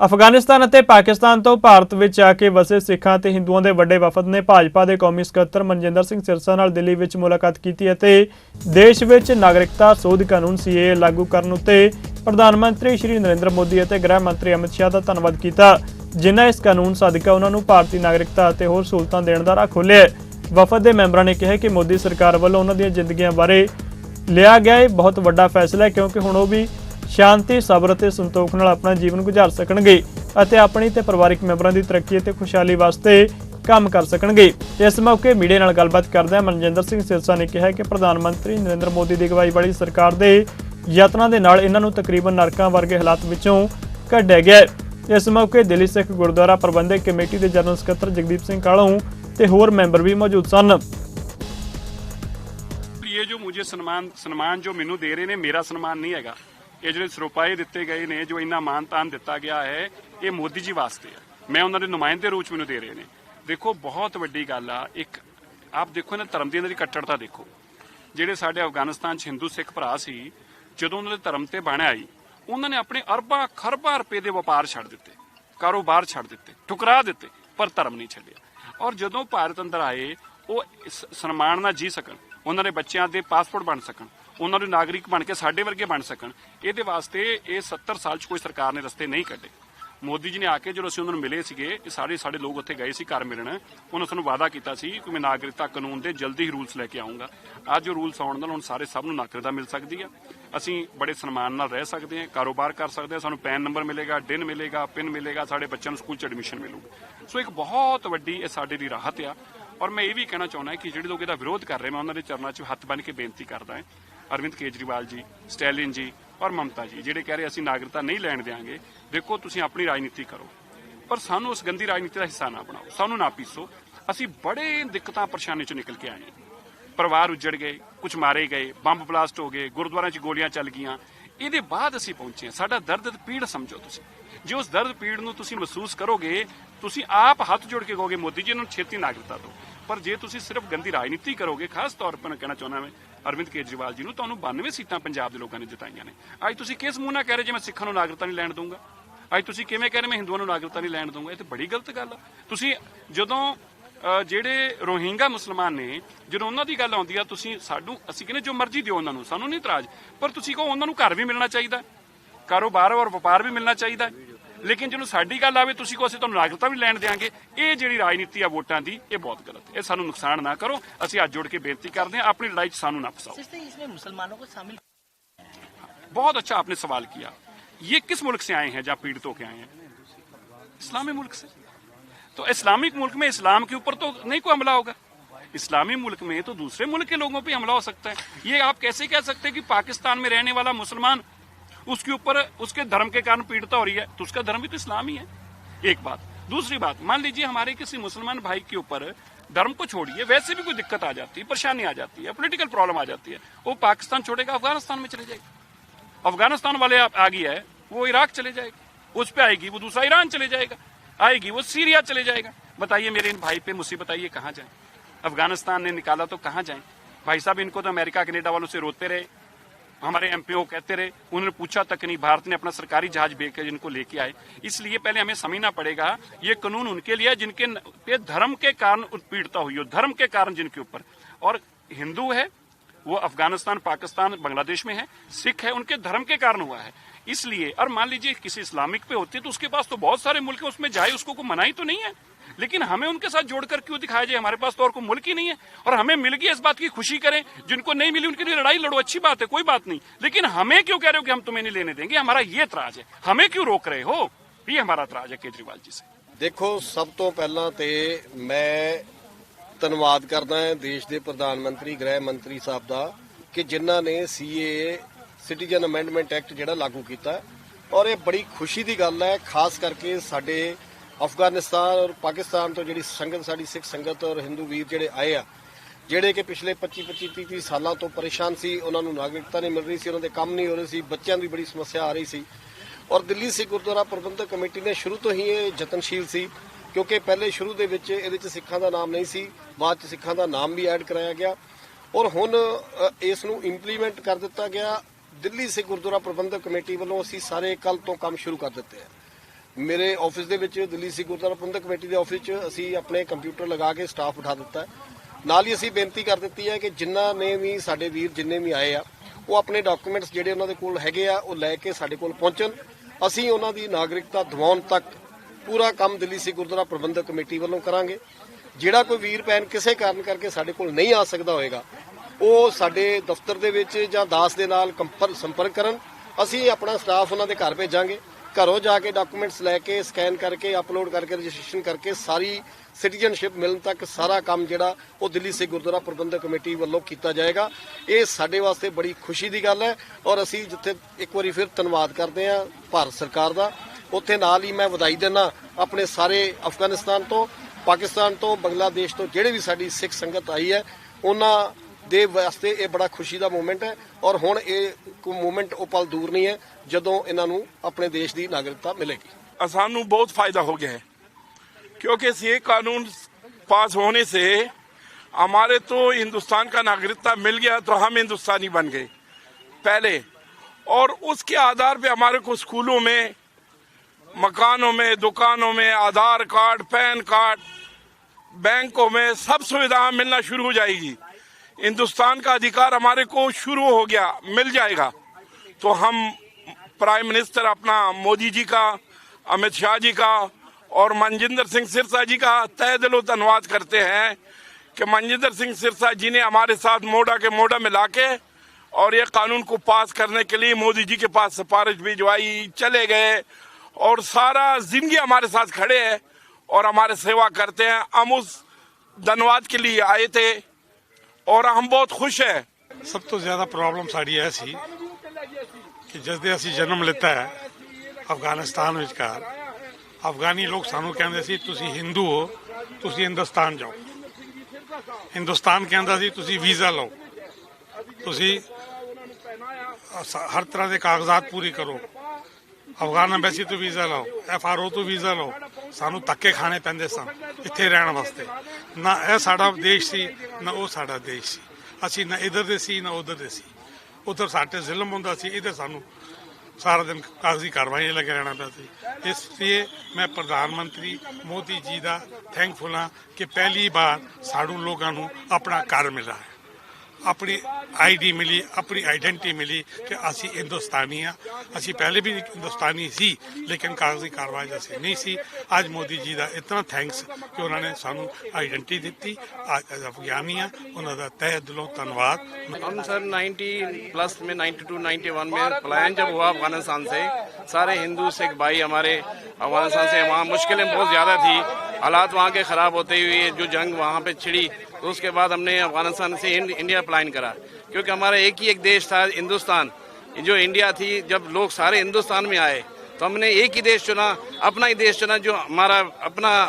ਅਫਗਾਨਿਸਤਾਨ ਅਤੇ ਪਾਕਿਸਤਾਨ ਤੋਂ ਭਾਰਤ ਵਿੱਚ ਆ ਕੇ ਵਸੇ ਸਿੱਖਾਂ ਤੇ ਹਿੰਦੂਆਂ ਦੇ ਵੱਡੇ ਵਫਦ ਨੇ ਭਾਜਪਾ ਦੇ ਕੌਮੀ ਸਕੱਤਰ ਮਨਜਿੰਦਰ ਸਿੰਘ ਸਿਰਸਾ ਨਾਲ ਦਿੱਲੀ ਵਿੱਚ ਮੁਲਾਕਾਤ ਕੀਤੀ ਅਤੇ ਦੇਸ਼ ਵਿੱਚ ਨਾਗਰਿਕਤਾ ਸੋਧ ਕਾਨੂੰਨ ਸੀਏ ਲਾਗੂ ਕਰਨ ਉੱਤੇ ਪ੍ਰਧਾਨ ਮੰਤਰੀ ਸ਼੍ਰੀ ਨਰਿੰਦਰ ਮੋਦੀ ਅਤੇ ਗ੍ਰਹਿ ਮੰਤਰੀ ਅਮਿਤ ਸ਼ਾਹ ਦਾ ਧੰਨਵਾਦ ਕੀਤਾ, ਜਿਨ੍ਹਾਂ ਇਸ ਕਾਨੂੰਨ ਸਦਕਾ ਉਹਨਾਂ ਨੂੰ ਭਾਰਤੀ ਨਾਗਰਿਕਤਾ ਅਤੇ ਹੋਰ ਸਹੂਲਤਾਂ ਦੇਣ ਦਾ ਰਾਹ ਖੋਲ੍ਹਿਆ। ਵਫਦ ਦੇ ਮੈਂਬਰਾਂ ਨੇ ਕਿਹਾ ਕਿ ਮੋਦੀ ਸਰਕਾਰ ਵੱਲੋਂ ਉਹਨਾਂ ਦੀਆਂ ਜ਼ਿੰਦਗੀਆਂ ਬਾਰੇ ਲਿਆ ਗਿਆ ਇਹ ਬਹੁਤ ਵੱਡਾ ਫੈਸਲਾ ਹੈ, ਕਿਉਂਕਿ ਹੁਣ ਉਹ ਵੀ ਸ਼ਾਂਤੀ, ਸਬਰ ਅਤੇ ਸੰਤੋਖ ਨਾਲ ਆਪਣਾ ਜੀਵਨ ਗੁਜ਼ਾਰ ਸਕਣਗੇ ਅਤੇ ਆਪਣੀ ਤੇ ਪਰਿਵਾਰਕ ਮੈਂਬਰਾਂ ਦੀ ਤਰੱਕੀ ਅਤੇ ਖੁਸ਼ਹਾਲੀ ਵਾਸਤੇ ਕੰਮ ਕਰ ਸਕਣਗੇ। ਇਸ ਮੌਕੇ ਮੀਡੀਆ ਨਾਲ ਗੱਲਬਾਤ ਕਰਦਿਆਂ ਮਨਜਿੰਦਰ ਸਿੰਘ ਸਿਰਸਾ ਨੇ ਕਿਹਾ ਕਿ ਪ੍ਰਧਾਨ ਮੰਤਰੀ ਨਰਿੰਦਰ ਮੋਦੀ ਦੀ ਅਗਵਾਈ ਵਾਲੀ ਸਰਕਾਰ ਦੇ ਯਤਨਾਂ ਦੇ ਨਾਲ ਇਹਨਾਂ ਨੂੰ ਤਕਰੀਬਨ ਨਰਕਾਂ ਵਰਗੇ ਹਾਲਾਤ ਵਿੱਚੋਂ ਕੱਢਿਆ ਗਿਆ ਇਸ ਮੌਕੇ ਦਿੱਲੀ ਸਿੱਖ ਗੁਰਦੁਆਰਾ ਪ੍ਰਬੰਧਕ ਕਮੇਟੀ ਦੇ ਜਨਰਲ ਸਕੱਤਰ ਜਗਦੀਪ ਸਿੰਘ ਕਾਲੋਂ ਤੇ ਹੋਰ ਮੈਂਬਰ ਵੀ ਮੌਜੂਦ ਸਨ। ਇਹ ਜੋ ਮੁਝੇ ਸਨਮਾਨ ਸਨਮਾਨ ਜੋ ਮੈਨੂੰ ਦੇ ਰਹੇ ਨੇ, ਮੇਰਾ ਸਨਮਾਨ ਨਹੀਂ ਹੈਗਾ। ਇਹ ਜਿਹੜੇ ਸਰੋਪਾਏ ਦਿੱਤੇ ਗਏ ਨੇ, ਜੋ ਇੰਨਾ ਮਾਨ ਤਾਨ ਦਿੱਤਾ ਗਿਆ ਹੈ, ਇਹ ਮੋਦੀ ਜੀ ਵਾਸਤੇ ਹੈ ਮੈਂ ਉਹਨਾਂ ਦੇ ਨੁਮਾਇੰਦੇ ਰੂਪ ਚ ਮੈਨੂੰ ਦੇ ਰਹੇ ਨੇ। ਦੇਖੋ, ਬਹੁਤ ਵੱਡੀ ਗੱਲ ਆ, ਇੱਕ ਆਪ ਦੇਖੋ ਨਾ, ਧਰਮ ਦੀ ਇਹਨਾਂ ਦੀ ਕੱਟੜਤਾ ਦੇਖੋ। ਜਿਹੜੇ ਸਾਡੇ ਅਫਗਾਨਿਸਤਾਨ ਚ ਹਿੰਦੂ ਸਿੱਖ ਭਰਾ ਸੀ, ਜਦੋਂ ਉਹਨਾਂ ਦੇ ਧਰਮ ਤੇ ਬਣ ਆਈ, ਉਹਨਾਂ ਨੇ ਆਪਣੇ ਅਰਬਾਂ ਖਰਬਾਂ ਰੁਪਏ ਦੇ ਵਪਾਰ ਛੱਡ ਦਿੱਤੇ, ਕਾਰੋਬਾਰ ਛੱਡ ਦਿੱਤੇ, ਠੁਕਰਾ ਦਿੱਤੇ, ਪਰ ਧਰਮ ਨਹੀਂ ਛੱਡਿਆ। ਔਰ ਜਦੋਂ ਭਾਰਤ ਅੰਦਰ ਆਏ, ਉਹ ਸਨਮਾਨ ਨਾਲ ਜੀ ਸਕਣ, ਉਹਨਾਂ ਦੇ ਬੱਚਿਆਂ ਦੇ ਪਾਸਪੋਰਟ ਬਣ ਸਕਣ ਉਹਨਾਂ ਨੂੰ ਨਾਗਰਿਕ ਬਣ ਕੇ ਸਾਡੇ ਵਰਗੇ ਬਣ ਸਕਣ। ਇਹਦੇ ਵਾਸਤੇ ਇਹ 70 ਸਾਲ ਚ ਕੋਈ ਸਰਕਾਰ ਨੇ ਰਸਤੇ ਨਹੀਂ ਕੱਢੇ। ਮੋਦੀ ਜੀ ਨੇ ਆ ਕੇ ਜਦੋਂ ਅਸੀਂ ਉਹਨਾਂ ਨੂੰ ਮਿਲੇ ਸੀਗੇ, ਇਹ ਸਾਰੇ ਸਾਡੇ ਲੋਕ ਉੱਥੇ ਗਏ ਸੀ ਘਰ ਮਿਲਣ। ਉਹਨਾਂ ਸਾਨੂੰ ਵਾਅਦਾ ਕੀਤਾ ਸੀ ਕਿ ਮੈਂ ਨਾਗਰਿਕਤਾ ਕਾਨੂੰਨ ਦੇ ਜਲਦੀ ਹੀ ਰੂਲਸ ਲੈ ਕੇ ਆਉਂਗਾ ਅੱਜ ਉਹ ਰੂਲਸ ਆਉਣ ਨਾਲ ਹੁਣ ਸਾਰੇ ਸਭ ਨੂੰ ਨਾਗਰਿਕਤਾ ਮਿਲ ਸਕਦੀ ਆ। ਅਸੀਂ ਬੜੇ ਸਨਮਾਨ ਨਾਲ ਰਹਿ ਸਕਦੇ ਹਾਂ, ਕਾਰੋਬਾਰ ਕਰ ਸਕਦੇ ਹਾਂ, ਸਾਨੂੰ ਪੈਨ ਨੰਬਰ ਮਿਲੇਗਾ, ਡਿਨ ਮਿਲੇਗਾ, ਪਿਨ ਮਿਲੇਗਾ, ਸਾਡੇ ਬੱਚਿਆਂ ਨੂੰ ਸਕੂਲ ਚ ਐਡਮਿਸ਼ਨ ਮਿਲੂਗਾ। ਸੋ ਇੱਕ ਬਹੁਤ ਵੱਡੀ ਇਹ ਸਾਡੇ ਲਈ ਰਾਹਤ ਆ। ਔਰ ਮੈਂ ਇਹ ਵੀ ਕਹਿਣਾ ਚਾਹੁੰਦਾ ਕਿ ਜਿਹੜੇ ਲੋਕ ਇਹਦਾ ਵਿਰੋਧ ਕਰ ਰਹੇ ਮੈਂ ਉਹਨਾਂ ਦੇ ਚਰਨਾਂ 'ਚ ਹੱਥ ਬੰਨ੍ਹ ਕੇ ਬੇਨਤੀ ਕਰਦਾ ਹਾਂ ਅਰਵਿੰਦ ਕੇਜਰੀਵਾਲ ਜੀ, ਸਟੈਲਿਨ ਜੀ ਔਰ ਮਮਤਾ ਜੀ, ਜਿਹੜੇ ਕਹਿ ਰਹੇ ਅਸੀਂ ਨਾਗਰਿਕਤਾ ਨਹੀਂ ਲੈਣ ਦੇਵਾਂਗੇ ਦੇਖੋ ਤੁਸੀਂ ਆਪਣੀ ਰਾਜਨੀਤੀ ਕਰੋ। ਪਰ ਸਾਨੂੰ ਉਸ ਗੰਦੀ ਰਾਜਨੀਤੀ ਦਾ ਹਿੱਸਾ ਨਾ ਬਣਾਓ, ਸਾਨੂੰ ਨਾ ਪੀਸੋ। ਅਸੀਂ ਬੜੇ ਦਿੱਕਤਾਂ ਪਰੇਸ਼ਾਨੀ 'ਚੋਂ ਨਿਕਲ ਕੇ ਆਏ ਪਰਿਵਾਰ ਉੱਜੜ ਗਏ ਕੁਝ ਮਾਰੇ ਗਏ, ਬੰਬ ਬਲਾਸਟ ਹੋ ਗਏ, ਗੁਰਦੁਆਰਿਆਂ 'ਚ ਗੋਲੀਆਂ ਚੱਲ ਗਈਆਂ। ਇਹਦੇ ਬਾਅਦ ਅਸੀਂ ਪਹੁੰਚੇ ਹਾਂ। ਸਾਡਾ ਦਰਦ ਤੇ ਪੀੜ ਸਮਝੋ ਤੁਸੀਂ। ਜੇ ਉਸ ਦਰਦ ਪੀੜ ਨੂੰ ਤੁਸੀਂ ਮਹਿਸੂਸ ਕਰੋਗੇ, ਤੁਸੀਂ ਆਪ ਹੱਥ ਜੋੜ ਕੇ ਕਹੋਗੇ, ਮੋਦੀ ਜੀ ਨੂੰ ਛੇਤੀ ਨਾਗਰਿਕਤਾ ਦਿਓ। ਪਰ ਜੇ ਤੁਸੀਂ ਸਿਰਫ ਗੰਦੀ ਰਾਜਨੀਤੀ ਕਰੋਗੇ, ਖਾਸ ਤੌਰ 'ਤੇ ਮੈਂ ਕਹਿਣਾ ਚਾਹੁੰਦਾ ਮੈਂ ਅਰਵਿੰਦ ਕੇਜਰੀਵਾਲ ਜੀ ਨੂੰ, ਤੁਹਾਨੂੰ 92 ਸੀਟਾਂ ਪੰਜਾਬ ਦੇ ਲੋਕਾਂ ਨੇ ਜਿਤਾਈਆਂ ਨੇ। ਅੱਜ ਤੁਸੀਂ ਕਿਸ ਮੂੰਹ ਨਾਲ ਕਹਿ ਰਹੇ ਜੇ ਮੈਂ ਸਿੱਖਾਂ ਨੂੰ ਨਾਗਰਿਕਤਾ ਨਹੀਂ ਲੈਣ ਦਊਂਗਾ? ਅੱਜ ਤੁਸੀਂ ਕਿਵੇਂ ਕਹਿ ਰਹੇ ਮੈਂ ਹਿੰਦੂਆਂ ਨੂੰ ਨਾਗਰਿਕਤਾ ਨਹੀਂ ਲੈਣ ਦਊਂਗਾ? ਇਹ ਤੇ ਬੜੀ ਗਲਤ ਗੱਲ ਆ। ਤੁਸੀਂ ਜਦੋਂ ਜਿਹੜੇ ਰੋਹਿੰਗਾ ਮੁਸਲਮਾਨ ਨੇ, ਜਦੋਂ ਉਹਨਾਂ ਦੀ ਗੱਲ ਆਉਂਦੀ ਆ, ਤੁਸੀਂ ਸਾਨੂੰ ਅਸੀਂ ਕਹਿੰਦੇ ਜੋ ਮਰਜ਼ੀ ਦਿਓ ਉਹਨਾਂ ਨੂੰ, ਸਾਨੂੰ ਨਹੀਂ ਇਤਰਾਜ਼। ਪਰ ਤੁਸੀਂ ਕਹੋ, ਉਹਨਾਂ ਨੂੰ ਘਰ ਵੀ ਮਿਲਣਾ ਚਾਹੀਦਾ। ਕਾਰੋਬਾਰ ਔਰ ਵਪਾਰ ਵੀ ਮਿਲਣਾ ਚਾਹੀਦਾ। ਲੇਕਿਨ ਜਦੋਂ ਸਾਡੀ ਗੱਲ ਆਵੇ ਤੁਸੀਂ ਕੋ ਅਸੀਂ ਤੁਹਾਨੂੰ ਨਾਗਰਿਕਤਾ ਵੀ ਲੈਣ ਦੇਾਂਗੇ ਇਹ ਜਿਹੜੀ ਰਾਜਨੀਤੀ ਆ ਵੋਟਾਂ ਦੀ ਇਹ ਬਹੁਤ ਗਲਤ ਹੈ। ਇਹ ਸਾਨੂੰ ਨੁਕਸਾਨ ਨਾ ਕਰੋ। ਅਸੀਂ ਅੱਜ ਜੁੜ ਕੇ ਬੇਨਤੀ ਕਰਦੇ ਹਾਂ ਆਪਣੀ ਲੜਾਈ 'ਚ ਸਾਨੂੰ بہت اچھا آپ نے سوال کیا یہ کس ملک سے آئے ہیں جہاں پیڑت ہو کے آئے ہیں اسلامی ملک سے تو اسلامک ملک میں اسلام کے اوپر تو نہیں کوئی حملہ ہوگا اسلامی ملک میں تو دوسرے ملک کے لوگوں پہ حملہ ہو سکتا ہے یہ آپ کیسے کہہ سکتے کہ پاکستان میں رہنے والا مسلمان اس کے اوپر اس کے دھرم کے کارن پیڑتا ہو رہی ہے، تو اس کا دھرم بھی تو اسلام ہی ہے۔ ایک بات۔ دوسری بات، مان لیجیے ہمارے کسی مسلمان بھائی کے اوپر دھرم کو چھوڑیے، ویسے بھی کوئی دقت آ جاتی ہے، پریشانی آ جاتی ہے پولیٹیکل پرابلم آ جاتی ہے، وہ پاکستان چھوڑے گا، افغانستان میں چلے جائے گا افغانستان والے آ گیا ہے، وہ عراق چلے جائے گا اس پہ آئے گی، وہ دوسرا ایران چلے جائے گا، آئے گی، وہ سیریا چلے جائے گا۔ بتائیے میرے ان بھائی پہ مصیبت آئیے کہاں جائیں؟ افغانستان نے نکالا تو کہاں جائیں؟ بھائی صاحب، ان کو تو امریکہ، کینیڈا والوں سے روتے رہے۔ ہمارے ایم پی او کہتے رہے، انہوں نے پوچھا تک نہیں، بھارت نے اپنا سرکاری جہاز بھیج کے جن کو لے کے آئے۔ اس لیے پہلے ہمیں سمجھنا پڑے گا، یہ قانون ان کے لیے جن کے پہ دھرم کے کارن پیڑتا ہوئی ہو، دھرم کے کارن جن کے اوپر۔ اور ہندو ہے، وہ افغانستان، پاکستان، بنگلہ دیش میں ہے، سکھ ہے، ان کے دھرم کے کارن ہوا ہے۔ اس لیے، اور مان لیجیے کسی اسلامک پہ ہوتی ہے تو اس کے پاس تو بہت سارے ملک ہیں، اس میں جائے اس کو کوئی منائی تو نہیں ہے۔ लेकिन हमें उनके साथ जोड़कर क्यों दिखाया जाए हमारे पास तो और कोई मुल्क ही नहीं है और हमें मिल गई इस बात की खुशी करें जिनको नहीं मिली उनके लिए लड़ाई लड़ो अच्छी बात है कोई बात नहीं लेकिन हमें क्यों कह रहे हो कि हम तुम्हें नहीं लेने देंगे हमारा ये एतराज है हमें क्यों रोक रहे हो ये हमारा एतराज है केजरीवाल जी से ਦੇਖੋ ਸਭ ਤੋਂ ਪਹਿਲਾਂ ਤੇ ਮੈਂ ਧੰਨਵਾਦ ਕਰਦਾ ਹਾਂ ਦੇਸ਼ ਦੇ ਪ੍ਰਧਾਨ ਮੰਤਰੀ ਗ੍ਰਹਿ ਮੰਤਰੀ ਸਾਹਿਬ ਦਾ ਕਿ ਜਿਨ੍ਹਾਂ ਨੇ ਸੀਏ ਸਿਟੀਜ਼ਨ ਅਮੈਂਡਮੈਂਟ ਐਕਟ ਜਿਹੜਾ ਲਾਗੂ ਕੀਤਾ ਔਰ ਇਹ ਬੜੀ ਖੁਸ਼ੀ ਦੀ ਗੱਲ ਹੈ ਖਾਸ ਕਰਕੇ ਸਾਡੇ ਅਫਗਾਨਿਸਤਾਨ ਔਰ ਪਾਕਿਸਤਾਨ ਤੋਂ ਜਿਹੜੀ ਸੰਗਤ, ਸਾਡੀ ਸਿੱਖ ਸੰਗਤ ਔਰ ਹਿੰਦੂ ਵੀਰ ਜਿਹੜੇ ਆਏ ਆ, ਜਿਹੜੇ ਕਿ ਪਿਛਲੇ 25 25 30 30 ਸਾਲਾਂ ਤੋਂ ਪਰੇਸ਼ਾਨ ਸੀ, ਉਹਨਾਂ ਨੂੰ ਨਾਗਰਿਕਤਾ ਨਹੀਂ ਮਿਲ ਰਹੀ ਸੀ, ਉਹਨਾਂ ਦੇ ਕੰਮ ਨਹੀਂ ਹੋ ਰਹੇ ਸੀ, ਬੱਚਿਆਂ ਦੀ ਬੜੀ ਸਮੱਸਿਆ ਆ ਰਹੀ ਸੀ। ਔਰ ਦਿੱਲੀ ਸਿੱਖ ਗੁਰਦੁਆਰਾ ਪ੍ਰਬੰਧਕ ਕਮੇਟੀ ਨੇ ਸ਼ੁਰੂ ਤੋਂ ਹੀ ਇਹ ਯਤਨਸ਼ੀਲ ਸੀ, ਕਿਉਂਕਿ ਪਹਿਲੇ ਸ਼ੁਰੂ ਦੇ ਵਿੱਚ ਇਹਦੇ ਵਿੱਚ ਸਿੱਖਾਂ ਦਾ ਨਾਮ ਨਹੀਂ ਸੀ, ਬਾਅਦ ਚ ਸਿੱਖਾਂ ਦਾ ਨਾਮ ਵੀ ਐਡ ਕਰਾਇਆ ਗਿਆ। ਔਰ ਹੁਣ ਇਸ ਨੂੰ ਇੰਪਲੀਮੈਂਟ ਕਰ ਦਿੱਤਾ ਗਿਆ। ਦਿੱਲੀ ਸਿੱਖ ਗੁਰਦੁਆਰਾ ਪ੍ਰਬੰਧਕ ਕਮੇਟੀ ਵੱਲੋਂ ਅਸੀਂ ਸਾਰੇ ਕੱਲ ਤੋਂ ਕੰਮ ਸ਼ੁਰੂ ਕਰ ਦਿੱਤੇ ਆ। ਮੇਰੇ ਆਫਿਸ ਦੇ ਵਿੱਚ ਦਿੱਲੀ ਸਿੱਖ ਗੁਰਦੁਆਰਾ ਪ੍ਰਬੰਧਕ ਕਮੇਟੀ ਦੇ ਆਫਿਸ 'ਚ ਅਸੀਂ ਆਪਣੇ ਕੰਪਿਊਟਰ ਲਗਾ ਕੇ ਸਟਾਫ ਬਿਠਾ ਦਿੱਤਾ ਨਾਲ ਹੀ ਅਸੀਂ ਬੇਨਤੀ ਕਰ ਦਿੱਤੀ ਹੈ ਕਿ ਜਿਨ੍ਹਾਂ ਨੇ ਵੀ ਸਾਡੇ ਵੀਰ ਜਿੰਨੇ ਵੀ ਆਏ ਆ, ਉਹ ਆਪਣੇ ਡਾਕੂਮੈਂਟਸ ਜਿਹੜੇ ਉਹਨਾਂ ਦੇ ਕੋਲ ਹੈਗੇ ਆ, ਉਹ ਲੈ ਕੇ ਸਾਡੇ ਕੋਲ ਪਹੁੰਚਣ। ਅਸੀਂ ਉਹਨਾਂ ਦੀ ਨਾਗਰਿਕਤਾ ਦਿਵਾਉਣ ਤੱਕ ਪੂਰਾ ਕੰਮ ਦਿੱਲੀ ਸਿੱਖ ਗੁਰਦੁਆਰਾ ਪ੍ਰਬੰਧਕ ਕਮੇਟੀ ਵੱਲੋਂ ਕਰਾਂਗੇ। ਜਿਹੜਾ ਕੋਈ ਵੀਰ ਭੈਣ ਕਿਸੇ ਕਾਰਨ ਕਰਕੇ ਸਾਡੇ ਕੋਲ ਨਹੀਂ ਆ ਸਕਦਾ ਹੋਏਗਾ, ਉਹ ਸਾਡੇ ਦਫ਼ਤਰ ਦੇ ਵਿੱਚ ਜਾਂ ਦਾਸ ਦੇ ਨਾਲ ਕੰਪਰ- ਸੰਪਰਕ ਕਰਨ। ਅਸੀਂ ਆਪਣਾ ਸਟਾਫ ਉਹਨਾਂ ਦੇ ਘਰ ਭੇਜਾਂਗੇ। ਘਰੋਂ ਜਾ ਕੇ ਡਾਕੂਮੈਂਟਸ ਲੈ ਕੇ ਸਕੈਨ ਕਰਕੇ ਅਪਲੋਡ ਕਰਕੇ ਰਜਿਸਟ੍ਰੇਸ਼ਨ ਕਰਕੇ ਸਾਰੀ ਸਿਟੀਜ਼ਨਸ਼ਿਪ ਮਿਲਣ ਤੱਕ ਸਾਰਾ ਕੰਮ ਜਿਹੜਾ ਉਹ ਦਿੱਲੀ ਸਿੱਖ ਗੁਰਦੁਆਰਾ ਪ੍ਰਬੰਧਕ ਕਮੇਟੀ ਵੱਲੋਂ ਕੀਤਾ ਜਾਏਗਾ। ਇਹ ਸਾਡੇ ਵਾਸਤੇ ਬੜੀ ਖੁਸ਼ੀ ਦੀ ਗੱਲ ਹੈ ਔਰ ਅਸੀਂ ਜਿੱਥੇ ਇੱਕ ਵਾਰੀ ਫਿਰ ਧੰਨਵਾਦ ਕਰਦੇ ਹਾਂ ਭਾਰਤ ਸਰਕਾਰ ਦਾ, ਉੱਥੇ ਨਾਲ ਹੀ ਮੈਂ ਵਧਾਈ ਦਿੰਦਾ ਆਪਣੇ ਸਾਰੇ ਅਫਗਾਨਿਸਤਾਨ ਤੋਂ, ਪਾਕਿਸਤਾਨ ਤੋਂ, ਬੰਗਲਾਦੇਸ਼ ਤੋਂ ਜਿਹੜੇ ਵੀ ਸਾਡੀ ਸਿੱਖ ਸੰਗਤ ਆਈ ਹੈ, ਉਹਨਾਂ ਦੇ ਵਾਸਤੇ ਇਹ ਬੜਾ ਖੁਸ਼ੀ ਦਾ ਮੂਮੈਂਟ ਹੈ ਔਰ ਹੁਣ ਇਹ ਕੋਈ ਮੂਮੈਂਟ ਉਹ ਪਲ ਦੂਰ ਨਹੀਂ ਹੈ ਜਦੋਂ ਇਹਨਾਂ ਨੂੰ ਆਪਣੇ ਦੇਸ਼ ਦੀ ਨਾਗਰਿਕਤਾ ਮਿਲੇਗੀ ਸਾਨੂੰ बहुत फायदा हो गया है क्योंकि ये कानून पास होने से हमारे तो हिंदुस्तान का नागरिकता मिल गया तो हम हिंदुस्तानी बन गए पहले और उसके आधार पे हमारे को स्कूलों में मकानों में दुकानों में आधार कार्ड पैन कार्ड बैंकों में सब सुविधाएं मिलना शुरू हो जाएगी ہندوستان کا ادھیکار ہمارے کو شروع ہو گیا، مل جائے گا۔ تو ہم پرائم منسٹر اپنا مودی جی کا، امت شاہ جی کا اور منجندر سنگھ سرسا جی کا تہ دل و تنواد کرتے ہیں کہ منجندر سنگھ سرسا جی نے ہمارے ساتھ موڈا کے موڈا میں لا کے اور یہ قانون کو پاس کرنے کے لیے مودی جی کے پاس سفارش بھیجوائی چلے گئے اور سارا زندگی ہمارے ساتھ کھڑے ہیں اور ہمارے سیوا کرتے ہیں۔ ہم اس دنواد کے لیے آئے تھے۔ और हम बहुत खुश हैं ਸਭ ਤੋਂ ਜ਼ਿਆਦਾ ਪ੍ਰੋਬਲਮ ਸਾਡੀ ਇਹ ਸੀ ਕਿ ਜਦ ਅਸੀਂ ਜਨਮ ਲਿੱਤਾ ਹੈ ਅਫਗਾਨਿਸਤਾਨ ਵਿਚਕਾਰ ਅਫਗਾਨੀ ਲੋਕ ਸਾਨੂੰ ਕਹਿੰਦੇ ਸੀ ਤੁਸੀਂ ਹਿੰਦੂ ਹੋ ਤੁਸੀਂ ਹਿੰਦੁਸਤਾਨ ਜਾਓ ਹਿੰਦੁਸਤਾਨ ਕਹਿੰਦਾ ਸੀ ਤੁਸੀਂ ਵੀਜ਼ਾ ਲਓ ਤੁਸੀਂ ਅ- ਹਰ ਤਰ੍ਹਾਂ ਦੇ ਕਾਗਜ਼ਾਤ ਪੂਰੀ ਕਰੋ ਅਫਗਾਨ ਐਮਬੈਸੀ ਤੋਂ ਵੀਜ਼ਾ ਲਓ ਐਫਆਰਓ ਤੋਂ ਵੀਜ਼ਾ ਲਓ ਸਾਨੂੰ ਧੱਕੇ ਖਾਣੇ ਪੈਂਦੇ ਸਨ ਇੱਥੇ ਰਹਿਣ ਵਾਸਤੇ। ਨਾ ਇਹ ਸਾਡਾ ਦੇਸ਼ ਸੀ, ਨਾ ਉਹ ਸਾਡਾ ਦੇਸ਼ ਸੀ। ਅਸੀਂ ਨਾ ਇਧਰ ਦੇ ਸੀ, ਨਾ ਉਧਰ ਦੇ ਸੀ। ਉਧਰ ਸਾਡੇ ਜ਼ੁਲਮ ਹੁੰਦਾ ਸੀ, ਇਧਰ ਸਾਨੂੰ ਸਾਰਾ ਦਿਨ ਕਾਗਜ਼ੀ ਕਾਰਵਾਈਆਂ ਲੱਗੇ ਰਹਿਣਾ ਪਿਆ ਸੀ। ਇਸ ਲਈ ਮੈਂ ਪ੍ਰਧਾਨ ਮੰਤਰੀ ਮੋਦੀ ਜੀ ਦਾ ਥੈਂਕਫੁਲ ਹਾਂ ਕਿ ਪਹਿਲੀ ਵਾਰ ਸਾਨੂੰ ਲੋਕਾਂ ਨੂੰ ਆਪਣਾ ਘਰ ਮਿਲਿਆ ਹੈ। ਆਪਣੀ ਆਈਡੀ ਮਿਲੀ ਆਪਣੀ ਆਇਡੈਂਟੀ ਮਿਲੀ ਕਿ ਅਸੀਂ ਹਿੰਦੁਸਤਾਨੀ ਆ ਅਸੀਂ ਪਹਿਲੇ ਵੀ ਹਿੰਦੁਸਤਾਨੀ ਸੀ ਲੇਕਿਨ ਕਾਗਜ਼ੀ ਕਾਰਵਾਈ 'ਚ ਅਸੀਂ ਨਹੀਂ ਸੀ ਅੱਜ ਮੋਦੀ ਜੀ ਦਾ ਇਤਨਾ ਥੈਂਕਸ ਕਿ ਉਹਨਾਂ ਨੇ ਸਾਨੂੰ ਆਇਡੈਂਟੀ ਦਿੱਤੀ ਅੱਜ ਅਫਗਾਨੀ ਆ ਉਹਨਾਂ ਦਾ ਤਹਿ ਦਿਲੋਂ ਧੰਨਵਾਦ हम सर 90 प्लस में 92 91 में पलायन जब हुआ अफगानिस्तान से सारे हिंदू सिख भाई हमारे अफगानिस्तान से वहाँ मुश्किलें बहुत ज़्यादा थी हालात वहाँ के ख़राब होते हुए जो जंग वहाँ पे छिड़ी تو اس کے بعد ہم نے افغانستان سے انڈیا پلائن کرا۔ کیونکہ ہمارا ایک ہی ایک دیش تھا، ہندوستان۔ جو انڈیا تھی، جب لوگ سارے ہندوستان میں آئے، تو ہم نے ایک ہی دیش چنا، اپنا ہی دیش چنا، جو ہمارا اپنا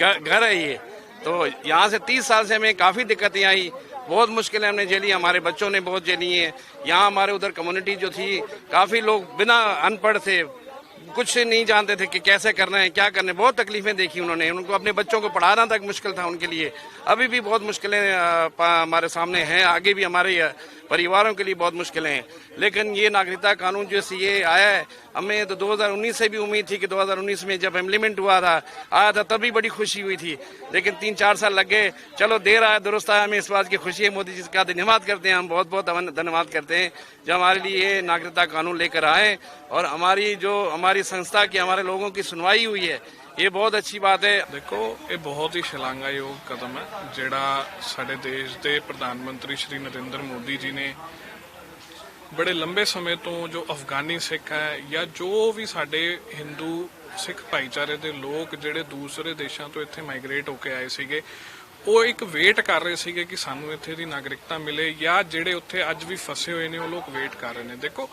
گھر ہے یہ۔ تو یہاں سے تیس سال سے ہمیں کافی دقتیں آئی بہت مشکلیں ہم نے جھیلی، ہمارے بچوں نے بہت جھیلی ہیں۔ یہاں ہمارے ادھر کمیونٹی جو تھی، کافی لوگ بنا ان پڑھ تھے۔ کچھ نہیں جانتے تھے کہ کیسے کرنا ہے، کیا کرنا ہے۔ بہت تکلیفیں دیکھی انہوں نے۔ ان کو اپنے بچوں کو پڑھانا تک مشکل تھا ان کے لیے۔ ابھی بھی بہت مشکلیں ہمارے سامنے ہیں۔ آگے بھی ہمارے پریواروں کے لیے بہت مشکلیں ہیں۔ لیکن یہ ناگرکتا قانون جو سی یہ آیا ہے، ہمیں تو دو ہزار انیس سے بھی امید تھی کہ دو ہزار انیس میں جب امپلیمنٹ ہوا تھا، آیا تھا، تب بھی بڑی خوشی ہوئی تھی۔ لیکن تین، چار سال لگ گئے۔ چلو، دیر آیا، درست آیا۔ ہمیں اس بات کی خوشی ہے۔ مودی جی کا دھنیہ کرتے ہیں۔ ہم بہت بہت دھنیہ کرتے ہیں۔ جو ہمارے لیے ناگرکتا قانون لے کر آئے اور ہماری جو، ہماری हमारी संस्था की हमारे लोगों की सुनवाई हुई है ये बहुत अच्छी बात है ਦੇਖੋ ਇਹ ਬਹੁਤ ਹੀ ਸ਼ਲਾਘਾਯੋਗ ਕਦਮ ਹੈ ਜਿਹੜਾ ਸਾਡੇ ਦੇਸ਼ ਦੇ ਪ੍ਰਧਾਨ ਮੰਤਰੀ ਸ਼੍ਰੀ ਨਰਿੰਦਰ ਮੋਦੀ ਜੀ ਨੇ ਬੜੇ ਲੰਬੇ ਸਮੇਂ ਤੋਂ ਜੋ ਅਫਗਾਨੀ ਸਿੱਖ ਹੈ ਜਾਂ ਜੋ ਵੀ ਸਾਡੇ ਹਿੰਦੂ ਸਿੱਖ ਭਾਈਚਾਰੇ ਦੇ ਲੋਕ ਜਿਹੜੇ ਦੂਸਰੇ ਦੇਸ਼ਾਂ ਤੋਂ ਇੱਥੇ ਮਾਈਗ੍ਰੇਟ ਹੋ ਕੇ ਆਏ ਸੀਗੇ ਉਹ ਇੱਕ ਵੇਟ ਕਰ ਰਹੇ ਸੀਗੇ ਕਿ ਸਾਨੂੰ ਇੱਥੇ ਦੀ ਨਾਗਰਿਕਤਾ ਮਿਲੇ ਜਾਂ ਜਿਹੜੇ ਉੱਥੇ ਅੱਜ ਵੀ ਫਸੇ ਹੋਏ ਨੇ ਉਹ ਲੋਕ ਵੇਟ ਕਰ ਰਹੇ ਨੇ ਦੇਖੋ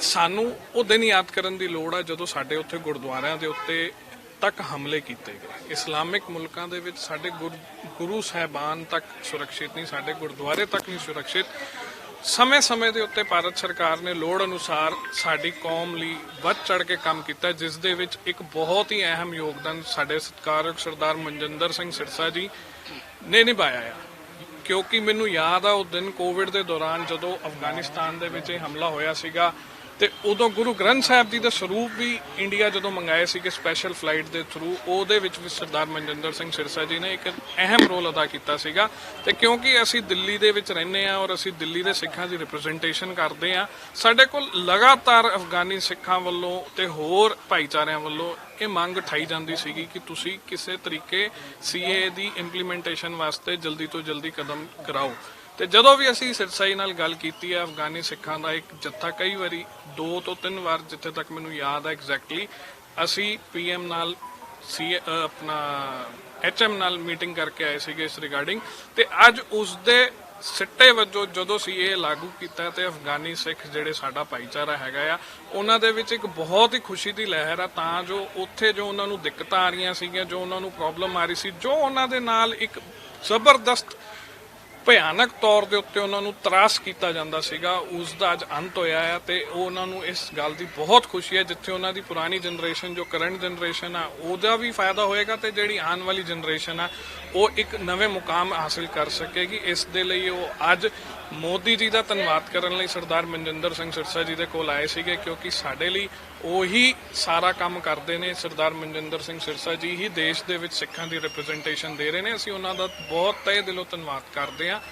ਸਾਨੂੰ ਉਹ ਦਿਨ ਯਾਦ ਕਰਨ ਦੀ ਲੋੜ ਆ ਜਦੋਂ ਸਾਡੇ ਉੱਥੇ ਗੁਰਦੁਆਰਿਆਂ ਦੇ ਉੱਤੇ ਤੱਕ ਹਮਲੇ ਕੀਤੇ ਗਏ। ਇਸਲਾਮਿਕ ਮੁਲਕਾਂ ਦੇ ਵਿੱਚ ਸਾਡੇ ਗੁਰ- ਗੁਰੂ ਸਾਹਿਬਾਨ ਤੱਕ ਸੁਰੱਖਿਅਤ ਨਹੀਂ, ਸਾਡੇ ਗੁਰਦੁਆਰੇ ਤੱਕ ਨਹੀਂ ਸੁਰੱਖਿਅਤ। ਸਮੇਂ-ਸਮੇਂ ਦੇ ਉੱਤੇ ਭਾਰਤ ਸਰਕਾਰ ਨੇ ਲੋੜ ਅਨੁਸਾਰ ਸਾਡੀ ਕੌਮ ਲਈ ਵੱਧ ਚੜ ਕੇ ਕੰਮ ਕੀਤਾ, ਜਿਸ ਦੇ ਵਿੱਚ ਇੱਕ ਬਹੁਤ ਹੀ ਅਹਿਮ ਯੋਗਦਾਨ ਸਾਡੇ ਸਤਿਕਾਰਯੋਗ ਸਰਦਾਰ ਮਨਜਿੰਦਰ ਸਿੰਘ ਸਿਰਸਾ ਜੀ ਨੇ ਨਿਭਾਇਆ ਹੈ ਕਿਉਂਕਿ ਮੈਨੂੰ ਯਾਦ ਆ, ਉਹ ਦਿਨ ਕੋਵਿਡ ਦੇ ਦੌਰਾਨ ਜਦੋਂ ਅਫਗਾਨਿਸਤਾਨ ਦੇ ਵਿੱਚ ਇਹ ਹਮਲਾ ਹੋਇਆ ਸੀਗਾ ਤੇ ਉਦੋਂ ਗੁਰੂ ਗ੍ਰੰਥ ਸਾਹਿਬ ਜੀ ਦੇ ਸਰੂਪ ਵੀ ਇੰਡੀਆ ਜਦੋਂ ਮੰਗਾਏ ਸੀਗੇ ਸਪੈਸ਼ਲ ਫਲਾਈਟ ਦੇ ਥਰੂ ਉਹਦੇ ਵਿੱਚ ਵੀ ਸਰਦਾਰ ਮਨਜਿੰਦਰ ਸਿੰਘ ਸਿਰਸਾ ਜੀ ਨੇ ਇੱਕ ਅਹਿਮ ਰੋਲ ਅਦਾ ਕੀਤਾ ਸੀਗਾ। ਤੇ ਕਿਉਂਕਿ ਅਸੀਂ ਦਿੱਲੀ ਦੇ ਵਿੱਚ ਰਹਿੰਦੇ ਆ ਔਰ ਅਸੀਂ ਦਿੱਲੀ ਦੇ ਸਿੱਖਾਂ ਦੀ ਰਿਪਰੈਜ਼ੈਂਟੇਸ਼ਨ ਕਰਦੇ ਆ ਸਾਡੇ ਕੋਲ ਲਗਾਤਾਰ ਅਫਗਾਨੀ ਸਿੱਖਾਂ ਵੱਲੋਂ ਤੇ ਹੋਰ ਭਾਈਚਾਰਿਆਂ ਵੱਲੋਂ ਇਹ ਮੰਗ ਉਠਾਈ ਜਾਂਦੀ ਸੀਗੀ ਕਿ ਤੁਸੀਂ ਕਿਸੇ ਤਰੀਕੇ ਸੀਏ ਦੀ ਇੰਪਲੀਮੈਂਟੇਸ਼ਨ ਵਾਸਤੇ ਜਲਦੀ ਤੋਂ ਜਲਦੀ ਕਦਮ ਕਰਾਓ। ਤੇ ਜਦੋਂ ਵੀ ਅਸੀਂ ਸਿਰਸਾਈ ਨਾਲ ਗੱਲ ਕੀਤੀ ਹੈ, ਅਫਗਾਨੀ ਸਿੱਖਾਂ ਦਾ ਇੱਕ ਜੱਥਾ ਕਈ ਵਾਰੀ ਦੋ ਤੋਂ ਤਿੰਨ ਵਾਰ ਜਿੱਥੇ ਤੱਕ ਮੈਨੂੰ ਯਾਦ ਹੈ ਐਗਜ਼ੈਕਟਲੀ ਅਸੀਂ ਪੀਐਮ ਨਾਲ ਸੀ ਆਪਣਾ ਐਚਐਮ ਨਾਲ ਮੀਟਿੰਗ ਕਰਕੇ ਆਏ ਸੀਗੇ ਇਸ ਰਿਗਾਰਡਿੰਗ ਤੇ ਅੱਜ ਉਸ ਦੇ ਸਿੱਟੇ ਵਜੋਂ ਜਦੋਂ ਸੀ ਇਹ ਲਾਗੂ ਕੀਤਾ ਤੇ ਅਫਗਾਨੀ ਸਿੱਖ ਜਿਹੜੇ ਸਾਡਾ ਭਾਈਚਾਰਾ ਹੈਗਾ ਆ, ਉਹਨਾਂ ਦੇ ਵਿੱਚ ਇੱਕ ਬਹੁਤ ਹੀ ਖੁਸ਼ੀ ਦੀ ਲਹਿਰ ਆ, ਤਾਂ ਜੋ ਉੱਥੇ ਜੋ ਉਹਨਾਂ ਨੂੰ ਦਿੱਕਤਾਂ ਆ ਰਹੀਆਂ ਸੀਗੀਆਂ, ਜੋ ਉਹਨਾਂ ਨੂੰ ਪ੍ਰੋਬਲਮ ਆ ਰਹੀ ਸੀ, ਜੋ ਉਹਨਾਂ ਦੇ ਨਾਲ ਇੱਕ ਜ਼ਬਰਦਸਤ ਭਿਆਨਕ ਤੌਰ ਦੇ ਉੱਤੇ ਉਹਨਾਂ ਨੂੰ ਤਰਾਸ ਕੀਤਾ ਜਾਂਦਾ ਸੀਗਾ, ਉਸ ਦਾ ਅੱਜ ਅੰਤ ਹੋਇਆ ਹੈ ਤੇ ਉਹ ਉਹਨਾਂ ਨੂੰ ਇਸ ਗੱਲ ਦੀ ਬਹੁਤ ਖੁਸ਼ੀ ਹੈ, ਜਿੱਥੇ ਉਹਨਾਂ ਦੀ ਪੁਰਾਣੀ ਜਨਰੇਸ਼ਨ ਜੋ ਕਰੰਟ ਜਨਰੇਸ਼ਨ ਆ, ਉਹਦਾ ਵੀ ਫਾਇਦਾ ਹੋਏਗਾ ਤੇ ਜਿਹੜੀ ਆਉਣ ਵਾਲੀ ਜਨਰੇਸ਼ਨ ਆ, ਉਹ ਇੱਕ ਨਵੇਂ ਮੁਕਾਮ ਹਾਸਲ ਕਰ ਸਕੇਗੀ। ਇਸ ਦੇ ਲਈ ਉਹ ਅੱਜ ਮੋਦੀ ਜੀ ਦਾ ਧੰਨਵਾਦ ਕਰਨ ਲਈ ਸਰਦਾਰ ਮਨਜਿੰਦਰ ਸਿੰਘ ਸਿਰਸਾ ਜੀ ਦੇ ਕੋਲ ਆਏ ਸੀਗੇ, ਕਿਉਂਕਿ ਸਾਡੇ ਲਈ ਉਹੀ ਸਾਰਾ ਕੰਮ ਕਰਦੇ ਨੇ ਸਰਦਾਰ ਮਨਜਿੰਦਰ ਸਿੰਘ ਸਿਰਸਾ ਜੀ ਹੀ, ਦੇਸ਼ ਦੇ ਵਿੱਚ ਸਿੱਖਾਂ ਦੀ ਰਿਪਰੈਜ਼ੈਂਟੇਸ਼ਨ ਦੇ ਰਹੇ ਨੇ। ਅਸੀਂ ਉਹਨਾਂ ਦਾ ਬਹੁਤ ਤਹਿ ਦਿਲੋਂ ਧੰਨਵਾਦ ਕਰਦੇ ਹਾਂ।